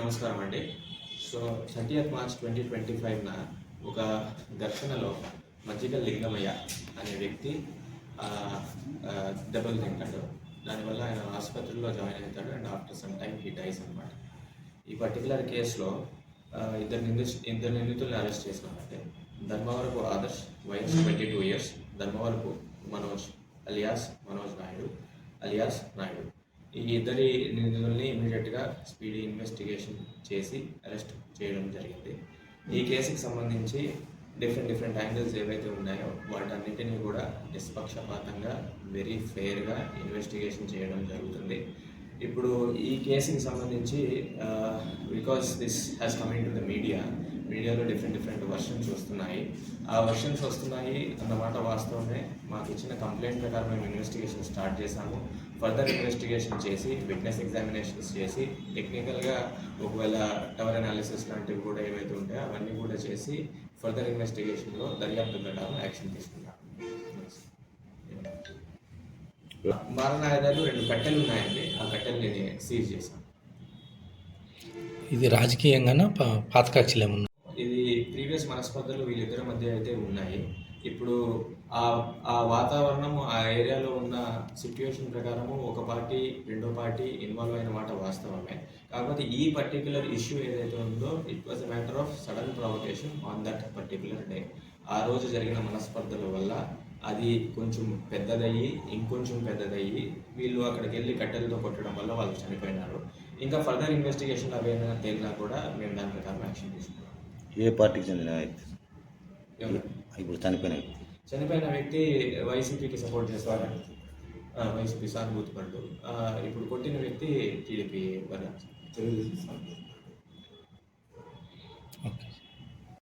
నమస్కారం అండి. So thirtieth March twenty twenty ఫైవ్న ఒక ఘర్షణలో మజ్జిగ లింగమయ్య అనే వ్యక్తి దెబ్బలు తింటాడు. దానివల్ల ఆయన ఆసుపత్రిలో జాయిన్ అవుతాడు and after some time he dies అనమాట ఈ పర్టికులర్ కేసులో ఇద్దరు నింది ఇద్దరు నిందితుల్ని అరెస్ట్ చేసినామంటే ధర్మవరపు ఆదర్శ్ వయసు twenty two years. Dharmavarapu Manoj alias Manoj Naidu alias Naidu. ఈ ఇద్దరి నిందితుల్ని ఇమీడియట్గా స్పీడీ ఇన్వెస్టిగేషన్ చేసి అరెస్ట్ చేయడం జరిగింది. ఈ కేసుకి సంబంధించి డిఫరెంట్ డిఫరెంట్ యాంగిల్స్ ఏవైతే ఉన్నాయో వాటన్నిటిని కూడా నిష్పక్షపాతంగా వెరీ ఫెయిర్గా ఇన్వెస్టిగేషన్ చేయడం జరుగుతుంది. ఇప్పుడు ఈ కేసుకి సంబంధించి because this has coming to the media మీడియాలో డిఫరెంట్ డిఫరెంట్ వర్షన్స్ వస్తున్నాయి. ఆ వర్షన్స్ వస్తున్నాయి అన్నమాట వాస్తవమే. మాకు ఇచ్చిన కంప్లైంట్ ప్రకారం మేము ఇన్వెస్టిగేషన్ స్టార్ట్ చేశాము. ఫర్దర్ ఇన్వెస్టిగేషన్ చేసి విట్నెస్ ఎగ్జామినేషన్స్ చేసి టెక్నికల్గా ఒకవేళ టవర్ అనాలిసిస్ లాంటివి కూడా ఏవైతే ఉంటాయో అవన్నీ కూడా చేసి ఫర్దర్ ఇన్వెస్టిగేషన్లో దర్యాప్తు ప్రకారం యాక్షన్ తీసుకున్నాం మారణాయుధాలు రెండు కట్టెలు ఉన్నాయండి. ఆ కట్టెల్ని సీజ్ చేశాను. ఇది రాజకీయంగానా? పా- ప్రీవియస్ మనస్పర్ధలు వీళ్ళిద్దరి మధ్య అయితే ఉన్నాయి. ఇప్పుడు ఆ ఆ వాతావరణం ఆ ఏరియాలో ఉన్న సిచ్యువేషన్ ప్రకారము ఒక పార్టీ రెండో పార్టీ ఇన్వాల్వ్ అయిన మాట వాస్తవమే. కాకపోతే ఈ పర్టికులర్ ఇష్యూ ఏదైతే ఉందో it was a matter of sudden provocation on that particular day ఆ రోజు జరిగిన మనస్పర్ధల వల్ల అది కొంచెం పెద్దదయ్యి ఇంకొంచెం పెద్దదయ్యి వీళ్ళు అక్కడికి వెళ్ళి కట్టెలతో కొట్టడం వల్ల వాళ్ళు చనిపోయినారు. ఇంకా ఫర్దర్ ఇన్వెస్టిగేషన్ అవేనా తేలినా కూడా మేము దాని ప్రకారం యాక్షన్ తీసుకున్నాం. ఏ పార్టీకి చెందిన వ్యక్తి? ఎవరు? ఇప్పుడు చనిపోయిన వ్యక్తి. చనిపోయిన వ్యక్తి వైసీపీకి సపోర్ట్ చేస్తారు? వైసీపీ సానుభూతి పడ్డు ఆ, ఇప్పుడు కొట్టిన వ్యక్తి టీడీపీ వర్గం